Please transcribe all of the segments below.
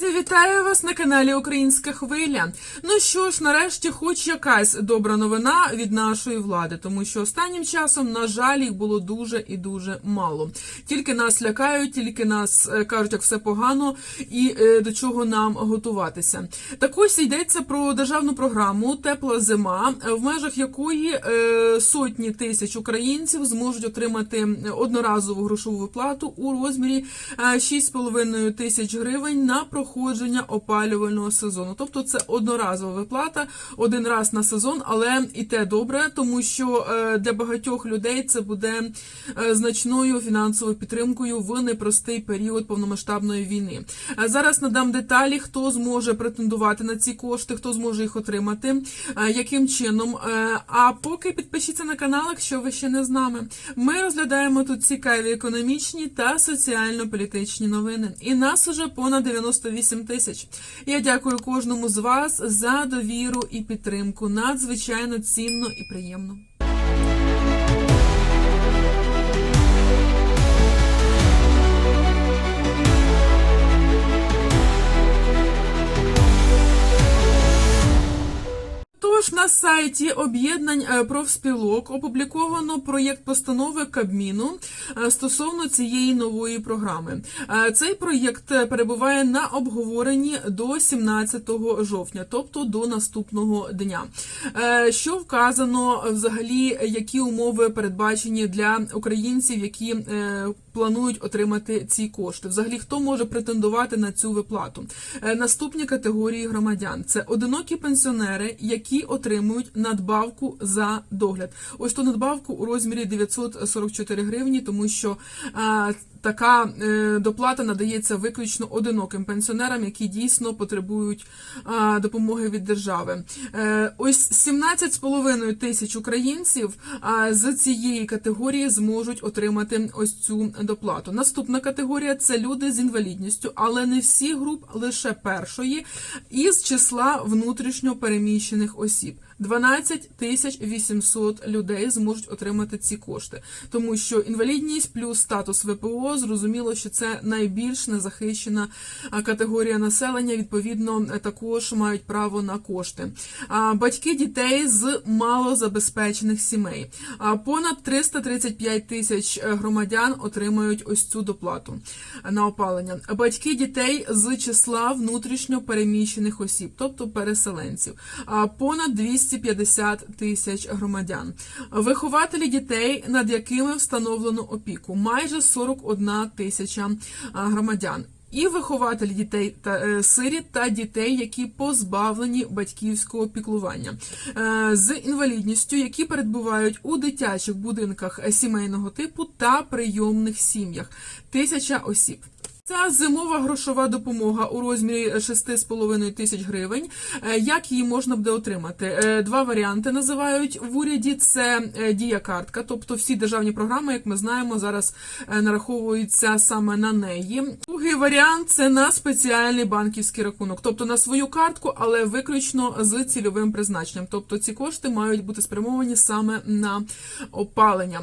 Друзі, вітаю вас на каналі Українська Хвиля. Ну що ж, нарешті, хоч якась добра новина від нашої влади, тому що останнім часом, на жаль, їх було дуже і дуже мало. Тільки нас лякають, тільки нас е, кажуть, як все погано і е, до чого нам готуватися. Так ось йдеться про державну програму Тепла зима, е, в межах якої сотні тисяч українців зможуть отримати одноразову грошову виплату у розмірі е, 6,5 тисяч гривень на проходження опалювального сезону. Тобто це одноразова виплата один раз на сезон, але і те добре, тому що е, для багатьох людей це буде е, значною фінансовою підтримкою в непростий період повномасштабної війни. Е, Зараз надам деталі, хто зможе претендувати на ці кошти, хто зможе їх отримати, яким чином. А поки підпишіться на канал, якщо ви ще не з нами. Ми розглядаємо тут цікаві економічні та соціально-політичні новини. І нас уже понад 98 тисяч. Я дякую кожному з вас за довіру і підтримку. Надзвичайно цінно і приємно. Сайті об'єднань е, профспілок опубліковано проєкт постанови Кабміну е, стосовно цієї нової програми. Е, Цей проєкт перебуває на обговоренні до 17 жовтня, тобто до наступного дня. Що вказано взагалі, які умови передбачені для українців, які планують отримати ці кошти? Взагалі, хто може претендувати на цю виплату? Е, Наступні категорії громадян це одинокі пенсіонери, які отримують надбавку за догляд. Ось ту надбавку у розмірі 944 гривні, тому що е, така е, доплата надається виключно одиноким пенсіонерам, які дійсно потребують допомоги від держави. Е, ось 17,5 тисяч українців з цієї категорії зможуть отримати ось цю доплату. Наступна категорія це люди з інвалідністю, але не всі груп, лише першої, із числа внутрішньо переміщених осіб. 12 тисяч 800 людей зможуть отримати ці кошти, тому що інвалідність плюс статус ВПО зрозуміло, що це найбільш незахищена категорія населення. Відповідно, е, також мають право на кошти. Батьки дітей з малозабезпечених сімей. Понад 335 тисяч е, громадян отримають ось цю доплату на опалення. Батьки дітей з числа внутрішньо переміщених осіб, тобто переселенців. Понад 250 тисяч громадян. Вихователі дітей, над якими встановлено опіку, майже 41 тисяча громадян. І вихователі дітей та е, сиріт та дітей, які позбавлені батьківського піклування е, з інвалідністю, які перебувають у дитячих будинках сімейного типу та прийомних сім'ях. Тисяча осіб. Ця зимова грошова допомога у розмірі 6,5 тисяч гривень. Е, Як її можна буде отримати? Е, Два варіанти називають в уряді: це е, дія картка, тобто всі державні програми, як ми знаємо, зараз нараховуються саме на неї. Другий варіант це на спеціальний банківський рахунок, тобто на свою картку, але виключно з цільовим призначенням. Тобто ці кошти мають бути спрямовані саме на опалення.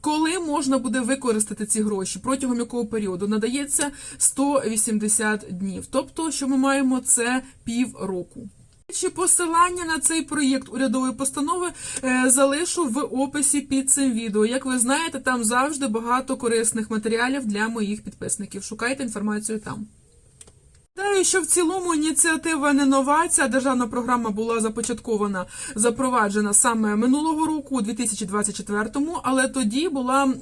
Коли можна буде використати ці гроші? Протягом якого періоду надається 180 днів. Тобто, що ми маємо це півроку. Чи посилання на цей проєкт урядової постанови е, залишу в описі під цим відео. Як ви знаєте, там завжди багато корисних матеріалів для моїх підписників. Шукайте інформацію там. Нагадаю, що в цілому ініціатива не нова. Ця державна програма була започаткована, запроваджена саме минулого року, у 2024-му, але тоді була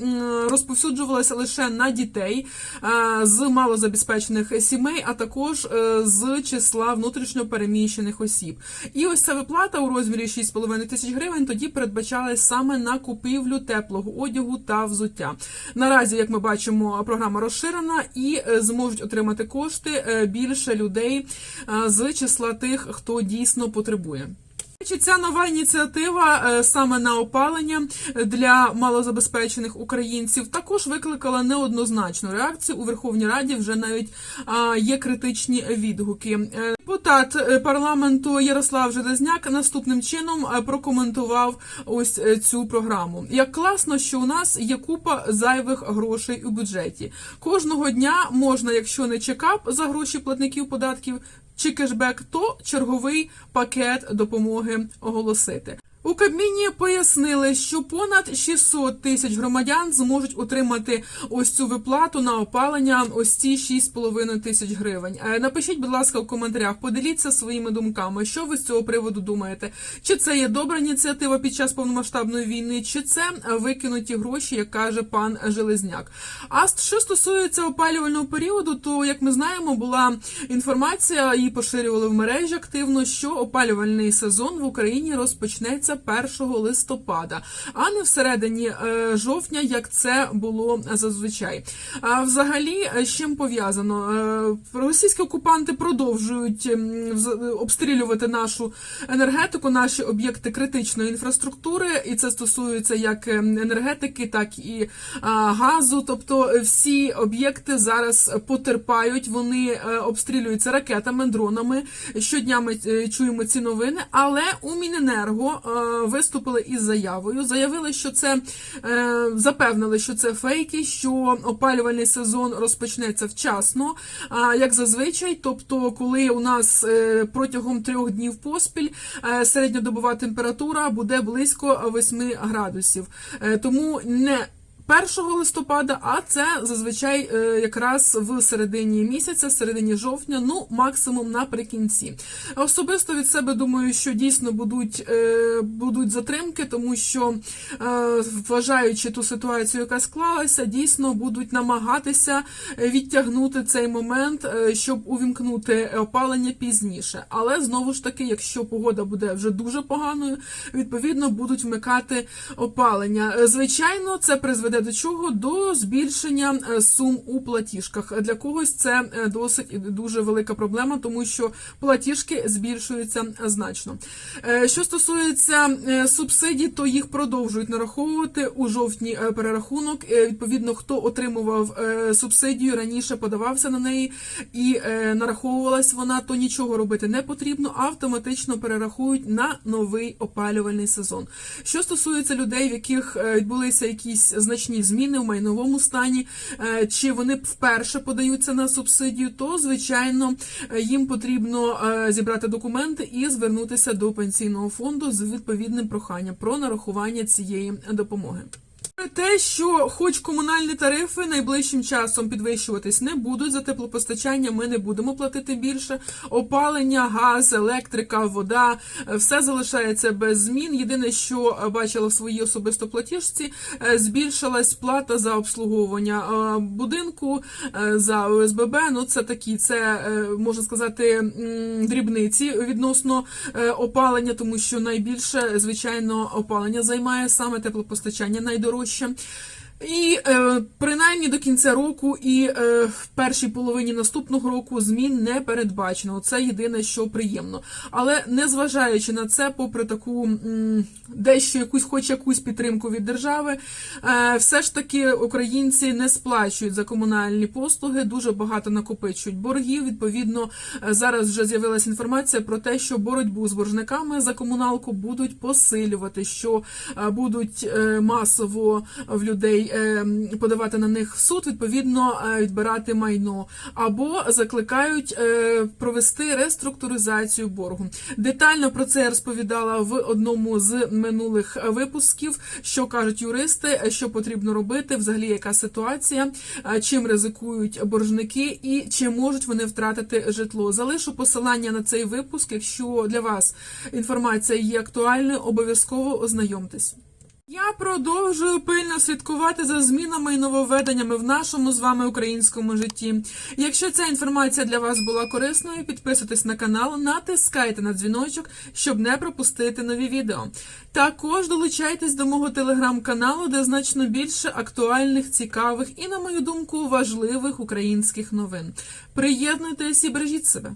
розповсюджувалася лише на дітей е, з малозабезпечених сімей, а також е, з числа внутрішньо переміщених осіб. І ось ця виплата у розмірі 6,5 тисяч гривень тоді передбачалась саме на купівлю теплого одягу та взуття. Наразі, як ми бачимо, програма розширена і е, зможуть отримати кошти е, більше людей е, з числа тих, хто дійсно потребує. Чи ця нова ініціатива е, саме на опалення для малозабезпечених українців також викликала неоднозначну реакцію у Верховній Раді. Вже навіть є критичні відгуки. Е, Депутат е, парламенту Ярослав Железняк наступним чином прокоментував ось цю програму. Як класно, що у нас є купа зайвих грошей у бюджеті. Кожного дня можна, якщо не чекап за гроші платників податків чи кешбек, то черговий пакет допомоги оголосити. У Кабміні пояснили, що понад 600 тисяч громадян зможуть отримати ось цю виплату на опалення, ось ці 6,5 тисяч гривень. Е, Напишіть, будь ласка, в коментарях, поділіться своїми думками, що ви з цього приводу думаєте. Чи це є добра ініціатива під час повномасштабної війни, чи це викинуті гроші, як каже пан Железняк. А що стосується опалювального періоду, то як ми знаємо, була інформація, її поширювали в мережі активно, що опалювальний сезон в Україні розпочнеться 1 листопада, а не всередині е, жовтня, як це було зазвичай. Взагалі, е, з чим пов'язано? Е, Російські окупанти продовжують обстрілювати нашу енергетику, наші об'єкти критичної інфраструктури, і це стосується як енергетики, так і газу. Тобто всі об'єкти зараз потерпають, вони обстрілюються ракетами, дронами. Щодня ми чуємо ці новини, але у Міненерго виступили із заявою. Заявили, що це е, запевнили, що це фейки, що опалювальний сезон розпочнеться вчасно, а, як зазвичай. Тобто, коли у нас е, протягом трьох днів поспіль е, середньодобова температура буде близько 8 градусів. Тому не 1 листопада, а це зазвичай е, якраз в середині місяця, в середині жовтня, ну максимум наприкінці. Особисто від себе думаю, що дійсно будуть, е, будуть затримки, тому що е, вважаючи ту ситуацію, яка склалася, дійсно будуть намагатися відтягнути цей момент, щоб увімкнути опалення пізніше. Але знову ж таки, якщо погода буде вже дуже поганою, відповідно будуть вмикати опалення. Звичайно, це призведе до чого? До збільшення е, сум у платіжках. Для когось це е, досить дуже велика проблема, тому що платіжки збільшуються значно. Е, Що стосується субсидій, то їх продовжують нараховувати у жовтні перерахунок. Відповідно, хто отримував субсидію раніше, подавався на неї і нараховувалась вона, то нічого робити не потрібно, автоматично перерахують на новий опалювальний сезон. Що стосується людей, в яких відбулися якісь значні зміни в майновому стані, е, чи вони вперше подаються на субсидію, то звичайно е, їм потрібно е, зібрати документи і звернутися до пенсійного фонду з відповідним проханням про нарахування цієї допомоги. Те, що хоч комунальні тарифи найближчим часом підвищуватись не будуть, за теплопостачання ми не будемо платити більше. Опалення, газ, електрика, вода е, все залишається без змін. Єдине, що бачила в своїй особисто платіжці, е, збільшилась плата за обслуговування е, будинку за ОСББ. Ну це такі, це можна сказати дрібниці відносно опалення, тому що найбільше звичайно опалення займає саме теплопостачання найдорожче явище. І е, принаймні до кінця року і е, в першій половині наступного року змін не передбачено. Це єдине, що приємно. Але незважаючи на це, попри таку м, дещо якусь, хоч якусь підтримку від держави, е, все ж таки українці не сплачують за комунальні послуги, дуже багато накопичують боргів. Відповідно, е, зараз вже з'явилася інформація про те, що боротьбу з боржниками за комуналку будуть посилювати, що е, будуть е, масово в людей е, подавати на них в суд, відповідно е, відбирати майно, або закликають е, провести реструктуризацію боргу. Детально про це я розповідала в одному з минулих випусків, що кажуть юристи, що потрібно робити, взагалі яка ситуація, е, чим ризикують боржники і чи можуть вони втратити житло. Залишу посилання на цей випуск. Якщо для вас інформація є актуальною, обов'язково ознайомтесь. Я продовжую пильно слідкувати за змінами і нововведеннями в нашому з вами українському житті. Якщо ця інформація для вас була корисною, підписуйтесь на канал, натискайте на дзвіночок, щоб не пропустити нові відео. Також долучайтесь до мого телеграм-каналу, де значно більше актуальних, цікавих і, на мою думку, важливих українських новин. Приєднуйтесь і бережіть себе.